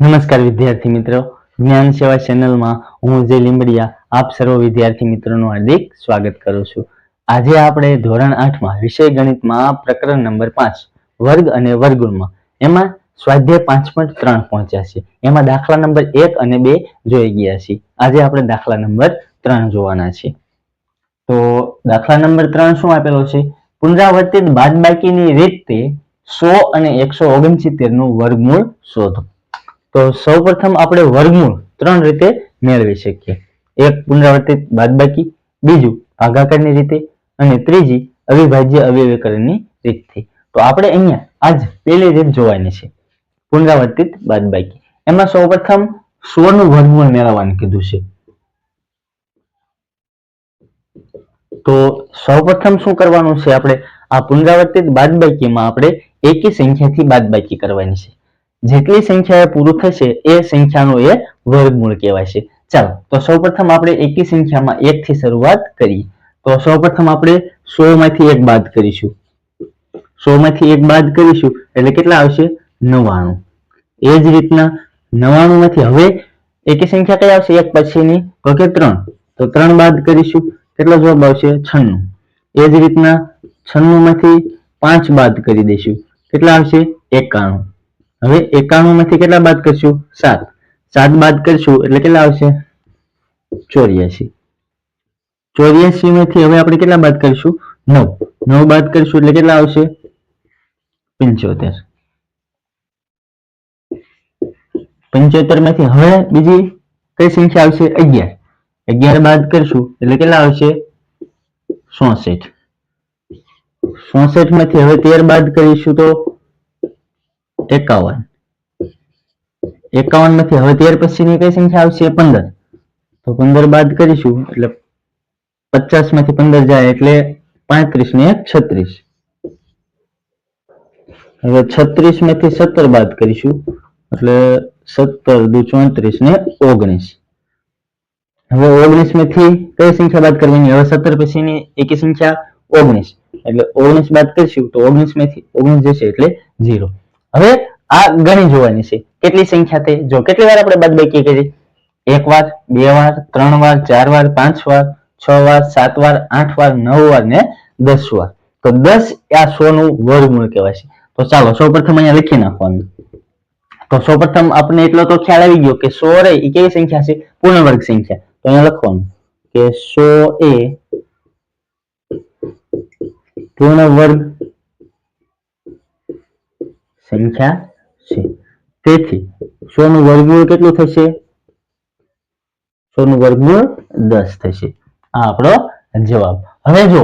નમસ્કાર વિદ્યાર્થી મિત્રો. જ્ઞાન સેવા ચેનલમાં હું જે લીંબડિયા, આપ સર્વ વિદ્યાર્થી મિત્રોનું હાર્દિક સ્વાગત કરું છું. આજે આપણે ધોરણ આઠમાં વિષય ગણિતમાં પ્રકરણ નંબર પાંચ, વર્ગ અને વર્ગુણમાં. એમાં સ્વાધ્યાય પાંચ પોઈન્ટ ત્રણ પહોંચ્યા છે. એમાં દાખલા નંબર એક અને બે જોઈ ગયા છીએ આજે આપણે દાખલા નંબર ત્રણ જોવાના છે. તો દાખલા નંબર ત્રણ શું આપેલો છે? પુનરાવર્તિત બાદબાકીની રીતે સો અને એકસો ઓગણસિત્તેરનું વર્ગમૂળ શોધો. તો સૌપ્રથમ આપણે વર્ગમૂળ ત્રણ રીતે મેળવી શકીએ. એક પુનરાવર્તિત બાદબાકી, બીજું ભાગાકારની રીતે અને ત્રીજી અવિભાજ્ય અવયવીકરણની રીતથી. તો આપણે અહીંયા આજ પહેલી રીત જોવાની છે, પુનરાવર્તિત બાદબાકી. એમાં સૌપ્રથમ પ્રથમનું વર્ગમૂળ મેળવવાનું કીધું છે. તો સૌપ્રથમ શું કરવાનું છે આપણે? આ પુનરાવર્તિત બાદબાકીમાં આપણે એકી સંખ્યાથી બાદબાકી કરવાની છે. જેટલી સંખ્યા પૂરું થશે એ સંખ્યાનો એ વર્ગમૂળ કહેવાય છે. ચાલો, તો સૌપ્રથમ આપણે એકી સંખ્યામાં એક થી શરૂઆત કરીએ. તો સૌપ્રથમ આપણે સો માંથી એક બાદ કરીશું. સો માંથી એક બાદ કરીશું એટલે કેટલા આવશે? નવાણું એ જ રીતના નવાણું માંથી હવે એકી સંખ્યા કઈ આવશે? એક પછીની. તો કે ત્રણ. તો ત્રણ બાદ કરીશું. કેટલો જવાબ આવશે? છન્નું. એ જ રીતના છન્નું માંથી પાંચ બાદ કરી દઈશું. કેટલા આવશે? એકાણું. હવે એકાણું માંથી કેટલા બાદ કરશું? સાત. સાત બાદ કરશું એટલે કેટલા આવશે? ચોર્યાસી. ચોર્યાસી માંથી હવે આપણે કેટલા બાદ કરીશું? નવ. નવ બાદ કરીશું એટલે કેટલા આવશે? પંચોતેર. પંચોતેરમાંથી હવે બીજી કઈ સંખ્યા આવશે? અગિયાર. અગિયાર બાદ કરશું એટલે કેટલા આવશે? સોસઠ સોસઠમાંથી હવે તેર બાદ કરીશું તો એકાવન. એકાવનમાંથી હવે તેર પછીની કઈ સંખ્યા આવશે? પંદર. તો પંદર બાદ કરીશું, એટલે પચાસમાંથી પંદર જાય, એટલે પાંત્રીસ ને એક છત્રીસ. હવે છત્રીસમાંથી સત્તર બાદ કરીશું, એટલે સત્તર દુ ચોત્રીસ ને ઓગણીસ. હવે ઓગણીસમાંથી કઈ સંખ્યા બાદ કરવાની? હવે સત્તર પછીની એકી સંખ્યા ઓગણીસ. એટલે ઓગણીસ બાદ કરીશું, તો ઓગણીસમાંથી ઓગણીસ જશે, એટલે ઝીરો. હવે આ ગણી જોવાની છે. કેટલી સંખ્યા થઈ? જો કેટલી વાર આપણે બાદબાકી કરી? એક વાર, બે વાર, ત્રણ વાર, ચાર વાર, પાંચ વાર, છ વાર, સાત વાર, આઠ વાર, નવ વાર ને દસ વાર. તો દસ આ સો નું વર્ગમૂળ કહેવાય છે. તો ચાલો સૌપ્રથમ અહીંયા લખી નાખવાનું. તો સૌપ્રથમ આપણે એટલો તો ખ્યાલ આવી ગયો કે સો રે એ કેવી સંખ્યા છે? પૂર્ણ વર્ગ સંખ્યા. તો અહીંયા લખવાનું કે સો એ પૂર્ણ વર્ગ સંખ્યા છે. તેથી સો નું વર્ગમૂળ કેટલું થશે? સો નું વર્ગમૂળ દસ થશે. આ આપણો જવાબ. હવે જો,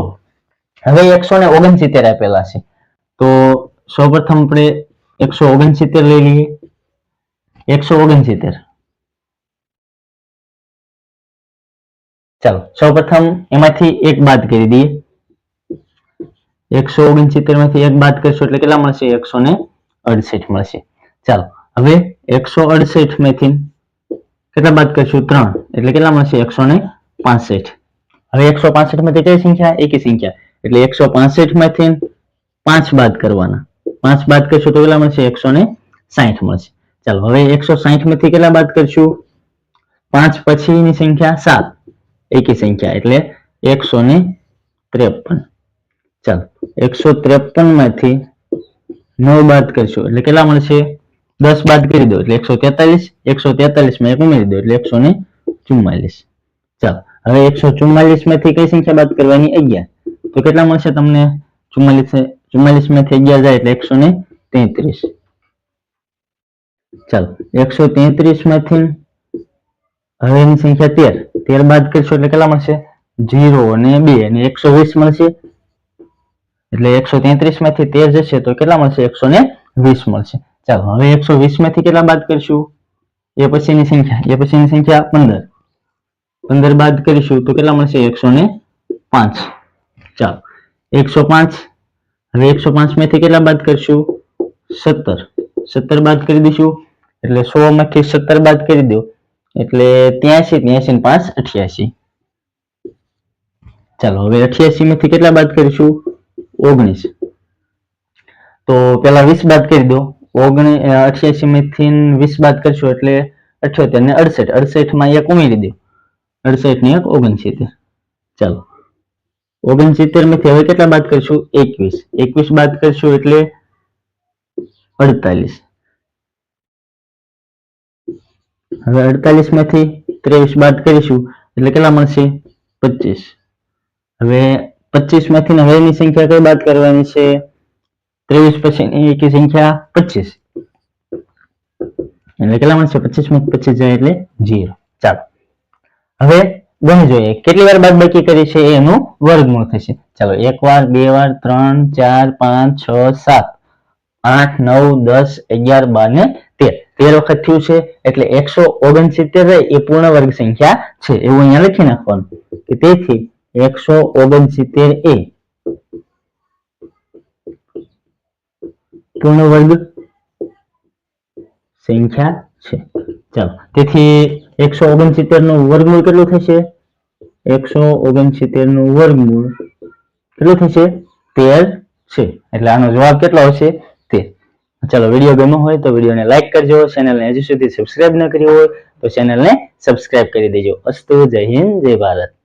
હવે એકસો ને ઓગણસિત્તેર આપેલા છે. તો સૌપ્રથમ આપણે એકસો ઓગણસિત્તેર લઈ લઈએ. એકસો ઓગણસિત્તેર. ચાલો, સૌપ્રથમ એમાંથી એક બાદ કરી દઈએ. એકસો ઓગણસિત્તેરમાંથી એક બાદ કરશો એટલે કેટલા મળશે? એકસો ને અડસઠ મળશે. ચાલો, હવે એકસો અડસઠ મેથી કેટલા બાદ કરશું? ત્રણ. એટલે કેટલા મળશે? એકસો ને હવે એકસો માંથી કઈ સંખ્યા? એકી સંખ્યા. એટલે એકસો માંથી પાંચ બાદ કરવાના. પાંચ બાદ કરશું તો કેટલા મળશે? એકસો સાહીઠ મળશે. ચાલો, હવે એકસો સાહીઠમાંથી કેટલા બાદ કરશું? પાંચ પછીની સંખ્યા સાત. એકી સંખ્યા, એટલે એકસો ને ત્રેપન. ચાલો, એકસો ત્રેપનમાંથી નવ બાદ કરશું એટલે કેટલા મળશે દસ બાદ કરી દો એટલે એકસો તેતાલીસ એકસો તેતાલીસમાં એક ઉમેરી દો એટલે એકસો ને ચુમ્માલીસ ચાલો હવે એકસો ચુમ્માલીસમાંથી કઈ સંખ્યા બાદ કરવાની અગિયાર તો કેટલા મળશે તમને ચુમ્માલીસ ચુમ્માલીસમાંથી અગિયાર જાય એટલે એકસો ને તેત્રીસ ચાલો એકસો તેત્રીસમાંથી હવે એની સંખ્યા તેર તેર બાદ કરશો એટલે કેટલા મળશે જીરો અને બે અને એકસો વીસ મળશે એટલે એકસો તેત્રીસમાંથી તેર જશે તો કેટલા મળશે? એકસો ને વીસ મળશે. ચાલો, હવે એકસો વીસમાંથી કેટલા બાદ કરીશું? એ પછીની સંખ્યા, એ પછીની સંખ્યા પંદર. પંદર બાદ કરીશું તો કેટલા મળશે? એકસો ને પાંચ. ચાલો, એકસો પાંચ. હવે એકસો પાંચમાંથી કેટલા બાદ કરશું? સત્તર. સત્તર બાદ કરી દઈશું. એટલે સો માંથી સત્તર બાદ કરી દો. એટલે ત્યાસી ત્યાસી ને પાંચ, અઠ્યાસી. ચાલો, હવે અઠ્યાસી માંથી કેટલા બાદ કરીશું? ઓગણીસ. તો પેલા વીસ બાદ કરી દો. ઓગણી અઠ્યાસી માંથી વીસ બાદ કરશું એટલે અઠ્યોતેર ને અડસઠ. અડસઠમાં એક ઉમેરી દો. અડસઠ ને એક ઓગણસિત્તેર. ચાલો. ઓગણસિત્તેરમાંથી હવે કેટલા બાદ કરશું? એકવીસ. એકવીસ બાદ કરશું એટલે અડતાલીસ. હવે અડતાલીસમાંથી ત્રેવીસ બાદ કરીશું એટલે કેટલા મળશે? પચીસ. હવે પચીસમાંથી ને હવેની સંખ્યા કઈ બાદ કરવાની છે? ત્રેવીસ પછી એકી સંખ્યા પચીસ. એટલે કેટલા મળશે? પચીસમાંથી પચીસ જાય એટલે જીરો ચાલો. હવે ગણી જોઈએ. કેટલી વાર બાદ બાકી કરી છે? એનું વર્ગમૂળ થશે. ચાલો, એક વાર, બે વાર, ત્રણ, ચાર, પાંચ, છ, સાત. આઠ, નવ, દસ, અગિયાર, બાર ને તેર. તેર વખત થયું છે એટલે એકસો ઓગણસિત્તેર એ પૂર્ણ વર્ગ સંખ્યા છે. એવું અહીંયા લખી નાખવાનું. તેથી એકસો ઓગણસિત્તેર એ. પૂર્ણ વર્ગ સંખ્યા છે. ચાલો, તેથી એકસો ઓગણસિત્તેરનું વર્ગમૂળ કેટલું થશે? એકસો ઓગણસિત્તેરનું વર્ગમૂળ કેટલું થશે? તેર છે. એટલે આનો જવાબ કેટલો હશે તેર. ચાલો, વીડિયો ગમ્યો હોય તો વિડીયોને લાઇક કરજો, ચેનલને હજુ સુધી સબસ્ક્રાઇબ ન કરી હોય તો ચેનલને સબસ્ક્રાઇબ કરી દેજો. અસ્તુ, જય હિન્દ, જય ભારત.